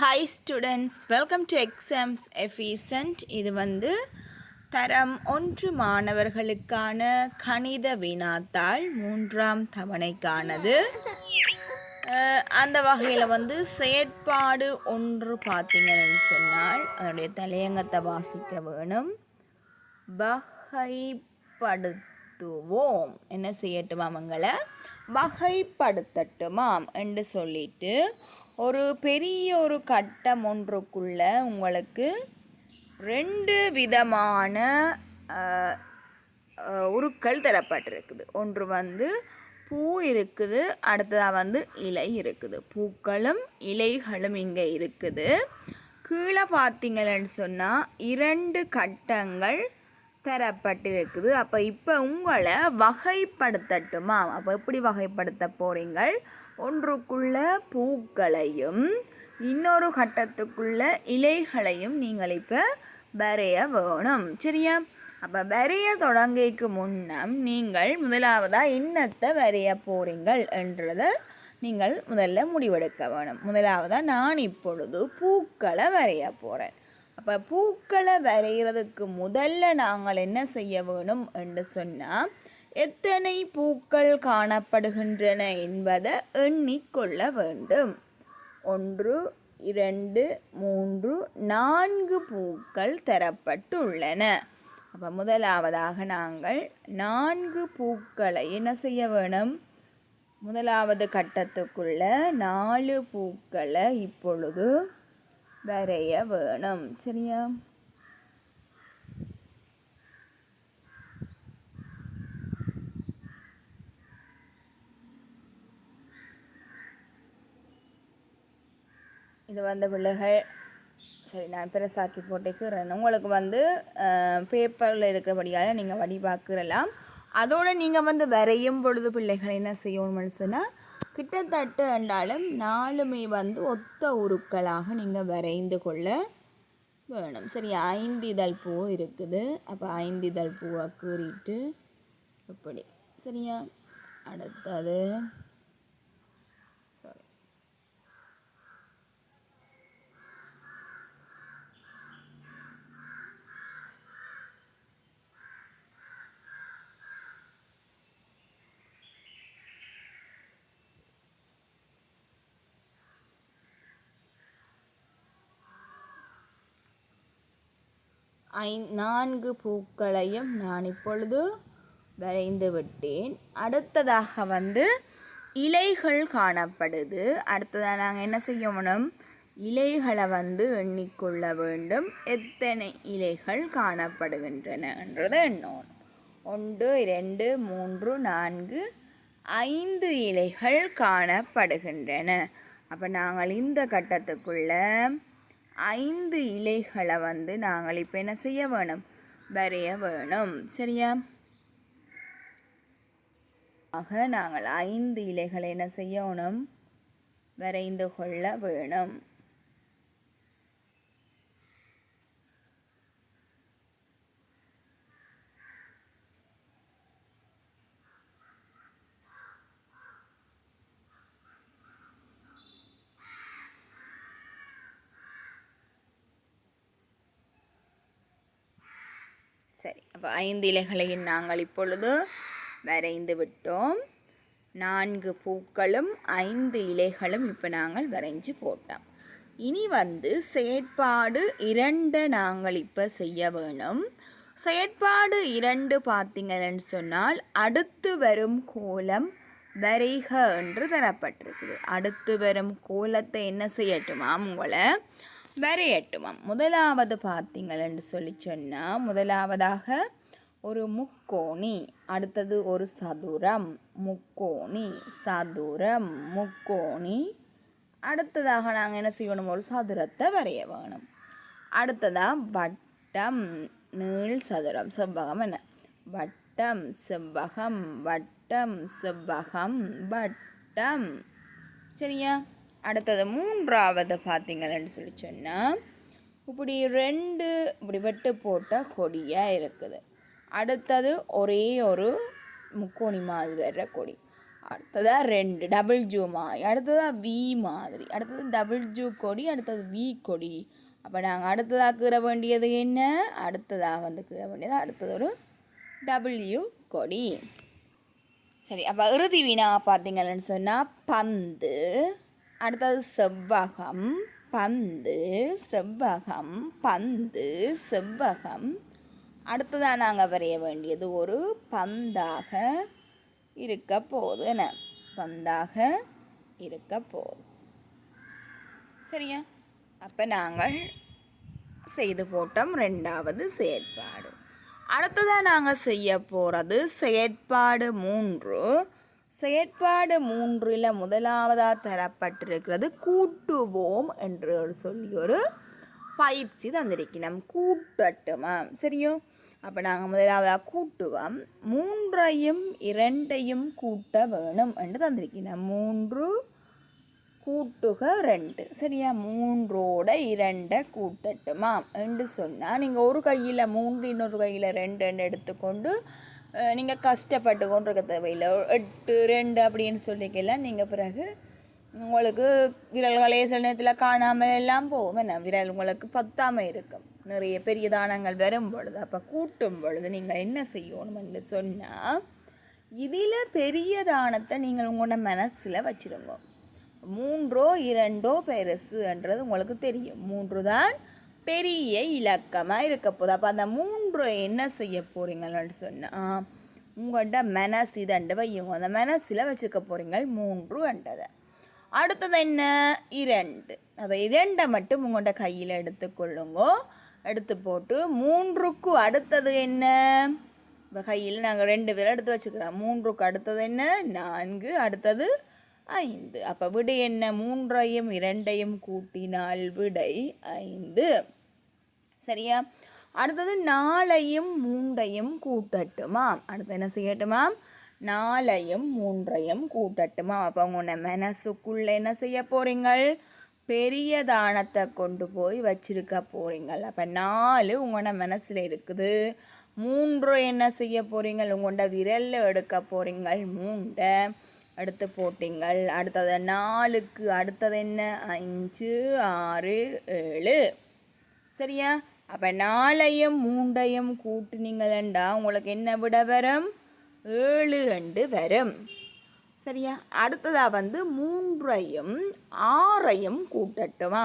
Hi students welcome to exams efficient இது வந்து தரம் ஒன்று மாணவர்களுக்கான கணித வினாத்தாள் மூன்றாம் தவணைக்கானது. அந்த வகையில் வந்து செயற்பாடு ஒன்று பார்த்தீங்கன்னு சொன்னால் அதனுடைய தலையங்கத்தை வாசிக்க வேணும். வகைப்படுத்துவோம். என்ன செய்யட்டுமாம் எங்களை வகைப்படுத்தட்டுமாம் என்று சொல்லிட்டு ஒரு பெரிய ஒரு கட்டம் ஒன்றுக்குள்ள உங்களுக்கு ரெண்டு விதமான உருக்கள் தரப்பட்டிருக்குது. ஒன்று வந்து பூ இருக்குது அடுத்ததாக வந்து இலை இருக்குது. பூக்களும் இலைகளும் இங்கே இருக்குது. கீழே பார்த்தீங்கன்னு சொன்னால் இரண்டு கட்டங்கள் தரப்பட்டிருக்குது. அப்போ இப்போ உங்களை வகைப்படுத்தட்டுமா? அப்போ எப்படி வகைப்படுத்த போகிறீங்கள் ஒன்றுக்குள்ள பூக்களையும் இன்னொரு கட்டத்துக்குள்ள இலைகளையும் நீங்கள் இப்போ வரைய வேணும். சரியா? அப்போ வரைய தொடங்கிக்கு முன்னம் நீங்கள் முதலாவதாக என்னத்தை வரைய போகிறீங்கள் என்றதை நீங்கள் முதல்ல முடிவெடுக்க வேணும். முதலாவதாக நான் இப்பொழுது பூக்களை வரைய போகிறேன் அப்போ பூக்களை வரைகிறதுக்கு முதல்ல நாங்கள் என்ன செய்ய வேணும் என்று சொன்னால் எத்தனை பூக்கள் காணப்படுகின்றன என்பதை எண்ணிக்கொள்ள வேண்டும். ஒன்று இரண்டு மூன்று நான்கு பூக்கள் தரப்பட்டுள்ளன. அப்போ முதலாவதாக நாங்கள் நான்கு பூக்களை என்ன செய்ய வேணும்? முதலாவது கட்டத்துக்குள்ள நாலு பூக்களை இப்பொழுது வரைய வேணும். சரியா? இது வந்து பிள்ளைகள். சரி நான் பெருசாக்கி போட்டுக்கிறேன். உங்களுக்கு வந்து பேப்பரில் இருக்கிறபடியால் நீங்கள் வடிவாக்கிறலாம் அதோடு நீங்கள் வந்து வரையும் பொழுது பிள்ளைகள் என்ன செய்யணும்னு சொன்னால் கிட்டத்தட்ட என்றாலும் நாலுமே வந்து ஒத்த உருக்களாக நீங்கள் வரைந்து கொள்ள வேணும். சரி ஐந்து இதழ் பூ இருக்குது. அப்போ ஐந்து இதழ் பூவை கீறிட்டு இப்படி சரியா? அடுத்தது ஐ நான்கு பூக்களையும் நான் இப்பொழுது வரைந்து விட்டேன். அடுத்ததாக வந்து இலைகள் காணப்படுது. அடுத்ததாக நாங்கள் என்ன செய்யணும் இலைகளை வந்து எண்ணிக்கொள்ள வேண்டும். எத்தனை இலைகள் காணப்படுகின்றன என்றது எண்ணணும். ஒன்று இரண்டு மூன்று நான்கு ஐந்து இலைகள் காணப்படுகின்றன. அப்போ நாங்கள் இந்த கட்டத்துக்குள்ள ஐந்து இலைகளை வந்து நாங்கள் இப்போ என்ன செய்ய வேணும்? வரைய வேணும். சரியா? ஆக நாங்கள் ஐந்து இலைகளை என்ன செய்யணும் வரைந்து கொள்ள வேணும் சரி அப்போ ஐந்து இலைகளையும் நாங்கள் இப்பொழுது வரைந்து விட்டோம். நான்கு பூக்களும் ஐந்து இலைகளும் இப்போ நாங்கள் வரைஞ்சு போட்டோம். இனி வந்து செயற்பாடு இரண்டு நாங்கள் இப்போ செய்ய வேணும். செயற்பாடு இரண்டு பார்த்தீங்கன்னு சொன்னால் அடுத்து வரும் கோலம் வரைக என்று தரப்பட்டிருக்குது. அடுத்து வரும் கோலத்தை என்ன செய்யட்டுமாம் உங்களை வரையட்டுமாம் முதலாவது பார்த்தீங்கன்னு சொல்லி சொன்னால் முதலாவதாக ஒரு முக்கோணி அடுத்தது ஒரு சதுரம். முக்கோணி சதுரம் முக்கோணி. அடுத்ததாக நாங்கள் என்ன செய்யணும்? ஒரு சதுரத்தை வரைய வேணும். அடுத்ததாக வட்டம் நீள் சதுரம். செவ்வகம் என்ன? வட்டம் செவ்வகம் வட்டம் செவ்வகம் வட்டம். சரியா? அடுத்தது மூன்றாவது பார்த்தீங்கன்னு சொல்லி சொன்னால் இப்படி ரெண்டு இப்படி வெட்டு போட்ட கொடியாக இருக்குது. அடுத்தது ஒரே ஒரு முக்கோணி மாதிரி வர்ற கொடி. அடுத்ததாக ரெண்டு டபுள் ஜூ மாதிரி. அடுத்ததாக வி மாதிரி. அடுத்தது டபுள் ஜூ கொடி அடுத்தது வி கொடி. அப்போ நாங்கள் அடுத்ததாக கீற வேண்டியது என்ன? அடுத்ததாக வந்து கீற வேண்டியது அடுத்தது ஒரு டபிள்யூ கொடி. சரி அப்போ இறுதி வினா பார்த்தீங்கன்னு சொன்னால் பந்து. அடுத்தது செவ்வகம் பந்து செவ்வகம் பந்து செவ்வகம் அடுத்ததாக நாங்கள் வரைய வேண்டியது ஒரு பந்தாக இருக்க போகுது என்ன பந்தாக இருக்க போகுது. சரியா? அப்போ நாங்கள் செய்து போட்டோம் ரெண்டாவது செயற்பாடு. அடுத்ததாக நாங்கள் செய்ய போகிறது செயற்பாடு மூன்று. செயற்பாடு மூன்றில் முதலாவதாக தரப்பட்டிருக்கிறது கூட்டுவோம் என்று ஒரு சொல்லி ஒரு பயிற்சி தந்திருக்கிறோம். கூட்டட்டுமா? சரியோ? அப்போ நாங்கள் முதலாவதாக கூட்டுவோம். மூன்றையும் இரண்டையும் கூட்ட வேணும் என்று தந்திருக்கிறோம் மூன்று கூட்டுக ரெண்டு. சரியா? மூன்றோட இரண்டை கூட்டட்டுமா? என்று சொன்னால் நீங்கள் ஒரு கையில் மூன்று இன்னொரு கையில் ரெண்டுன்னு எடுத்துக்கொண்டு நீங்கள் கஷ்டப்பட்டு கொண்டிருக்க தேவையில்லை. எட்டு ரெண்டு அப்படின்னு சொல்லிக்கலாம் நீங்கள் பிறகு உங்களுக்கு விரல்களே சில நேரத்தில் காணாமல் எல்லாம் போகும். என்ன? விரல் உங்களுக்கு பத்தாமல் இருக்கும். நிறைய பெரிய தானங்கள் வரும் பொழுது அப்போ கூட்டும் பொழுது நீங்கள் என்ன செய்யணும்னு சொன்னால் இதில் பெரிய தானத்தை நீங்கள் உங்களோட மனசில் வச்சுருங்க. மூன்றோ இரண்டோ பெருசுன்றது உங்களுக்கு தெரியும். மூன்று தான் பெரிய இலக்கமாக இருக்க போகுது. அப்போ அந்த மூன்று என்ன செய்ய போகிறீங்கன்னு சொன்னால் உங்கள்கிட்ட மனசு இதண்டு வையுங்க அந்த மனசில் வச்சுக்க போகிறீங்க மூன்று அண்டதை அடுத்தது என்ன? இரண்டு. அப்போ இரண்டை மட்டும் உங்கள்கிட்ட கையில் எடுத்துக்கொள்ளுங்கோ. எடுத்து போட்டு மூன்றுக்கு அடுத்தது என்ன? வகையில் கையில் நாங்கள் ரெண்டு பேரும் எடுத்து வச்சுக்கிறோம். மூன்றுக்கு அடுத்தது என்ன? நான்கு அடுத்தது ஐந்து. அப்போ விடை என்ன? மூன்றையும் இரண்டையும் கூட்டினால் விடை ஐந்து. சரியா? அடுத்தது நாளையும் மூன்றையும் கூட்டட்டுமா? அடுத்து என்ன செய்யட்டுமா? நாளையும் மூன்றையும் கூட்டட்டுமா? அப்போ உன்னை மனசுக்குள்ளே என்ன செய்ய போகிறீங்கள் பெரிய தானத்தை கொண்டு போய் வச்சிருக்க போகிறீங்கள் அப்போ நாலு உங்களோட மனசில் இருக்குது. மூன்று என்ன செய்ய போகிறீங்கள் உங்களோட விரலில் எடுக்க போகிறீங்கள் மூண்டை எடுத்து போட்டீங்கள். அடுத்தது நாலுக்கு அடுத்தது என்ன? அஞ்சு ஆறு ஏழு. சரியா? அப்போ நாளையும் மூண்டையும் கூட்டினீங்களா உங்களுக்கு என்ன விட வரும்? ஏழு அண்டு வரும். சரியா? அடுத்ததாக வந்து மூன்றையும் ஆறையும் கூட்டட்டுமா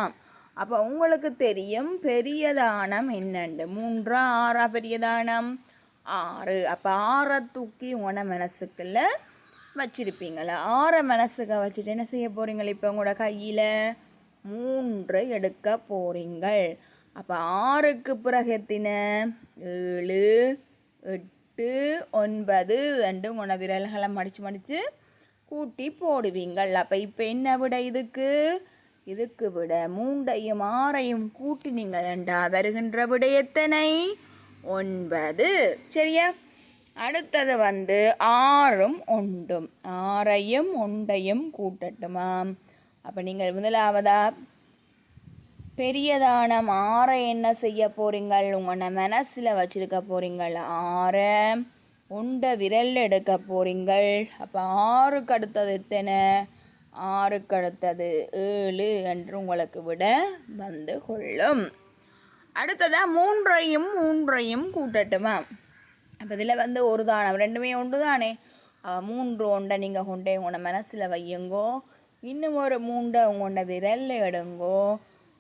அப்போ உங்களுக்கு தெரியும் பெரியதானம் என்னண்டு? மூன்றா ஆறா பெரியதானம்? ஆறு. அப்போ ஆறை தூக்கி உன மனசுக்குள்ள வச்சிருப்பீங்களா? ஆறை மனசுக்கு வச்சுட்டு என்ன செய்ய போகிறீங்கள் இப்போ உங்களோட கையில்? மூன்று எடுக்க போகிறீங்கள் அப்போ ஆறுக்கு பிறகு எத்தின? ஏழு எட்டு ஒன்பது. ரெண்டு உன விரல்களை மடித்து மடித்து கூட்டி போடுவீங்கள். அப்போ இப்போ என்ன விட இதுக்கு? இதுக்கு விட மூண்டையும் ஆறையும் கூட்டினீங்கள் என்றா வருகின்ற விட எத்தனை? ஒன்பது. சரியா? அடுத்தது வந்து ஆறும் ஒன்றும் ஆறையும் ஒன்றையும் கூட்டட்டுமா அப்போ நீங்கள் முதலாவதா? பெரியதான ஆறை என்ன செய்ய போறீங்கள்? உங்களோட மனசில் வச்சிருக்க போறீங்கள். ஆறை. உண்ட விரல் எடுக்க போறீங்கள். அப்போ ஆறுக்கு அடுத்தது எத்தனை? ஆறுக்கு அடுத்தது ஏழு என்று உங்களுக்கு விட வந்து கொள்ளும். அடுத்ததாக மூன்றையும் மூன்றையும் கூட்டட்டுமா? அப்போ இதில் வந்து ஒரு தானம் ரெண்டுமே ஒன்று தானே? மூன்று ஒன்றை நீங்கள் கொண்டே உங்களோட மனசில் வையுங்கோ. இன்னும் ஒரு மூண்டை உங்களோட விரலில் எடுங்கோ.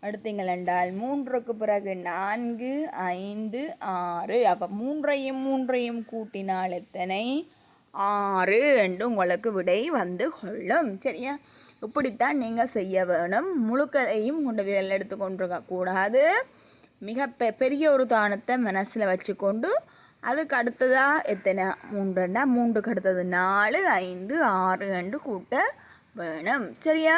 அடுத்தீங்கள் என்றால் மூன்றுக்கு பிறகு நான்கு ஐந்து ஆறு. அப்போ மூன்றையும் மூன்றையும் கூட்டினால் எத்தனை? ஆறு என்று உங்களுக்கு விடை வந்து கொள்ளும். சரியா? இப்படித்தான் நீங்கள் செய்ய வேணும். முழுக்கதையும் கொண்டு விரல் எடுத்துக்கொண்டிருக்க கூடாது. மிக பெ பெரிய ஒரு தானத்தை மனசில் வச்சுக்கொண்டு அதுக்கு அடுத்ததாக எத்தனை? மூன்றுன்னா மூன்றுக்கு அடுத்தது நாலு ஐந்து ஆறு என்று கூட்ட வேணும். சரியா?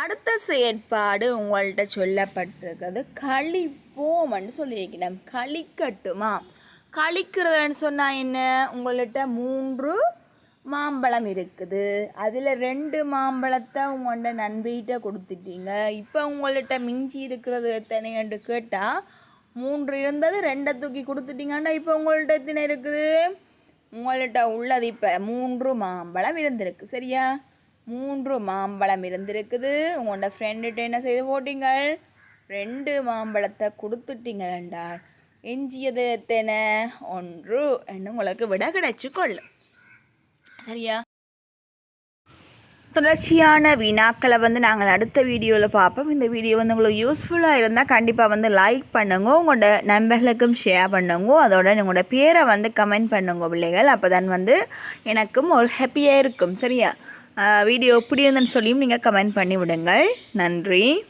அடுத்த செயற்பாடு உங்கள்கிட்ட சொல்லப்பட்டிருக்கிறது கழிப்போம்னு சொல்லியிருக்கிறேன். கழிக்கட்டுமா கழிக்கிறதுன்னு சொன்னால் என்ன? உங்கள்கிட்ட மூன்று மாம்பழம் இருக்குது. அதில் ரெண்டு மாம்பழத்தை உங்கள்கிட்ட நண்பிகிட்ட கொடுத்துட்டீங்க. இப்போ உங்கள்கிட்ட மிஞ்சி இருக்கிறது எத்தனைன்னு கேட்டால் மூன்று இருந்தது ரெண்டை தூக்கி கொடுத்துட்டீங்கன்னா இப்போ உங்கள்கிட்ட எத்தனை இருக்குது? உங்கள்கிட்ட உள்ளது இப்போ மூன்று மாம்பழம் இருந்திருக்கு. சரியா? மூன்று மாம்பழம் இருந்திருக்குது. உங்களோட ஃப்ரெண்டுகிட்ட என்ன செய்து போட்டிங்கள்? ரெண்டு மாம்பழத்தை கொடுத்துட்டீங்க என்றால் எஞ்சியது எத்தனை? ஒன்று. என்று உங்களுக்கு விட கிடைச்சு கொள்ளும் சரியா? தொடர்ச்சியான வினாக்களை வந்து நாங்கள் அடுத்த வீடியோவில் பார்ப்போம். இந்த வீடியோ வந்து உங்களுக்கு யூஸ்ஃபுல்லாக இருந்தால் கண்டிப்பாக வந்து லைக் பண்ணுங்க. உங்களோட நண்பர்களுக்கும் ஷேர் பண்ணுங்க. அதோட உங்களோட பேரை வந்து கமெண்ட் பண்ணுங்க பிள்ளைகள். அப்போ தான் வந்து எனக்கும் ஒரு ஹாப்பியாக இருக்கும். சரியா? வீடியோ எப்படி இருந்துன்னு சொல்லியும் நீங்கள் கமெண்ட் பண்ணி விடுங்கள். நன்றி.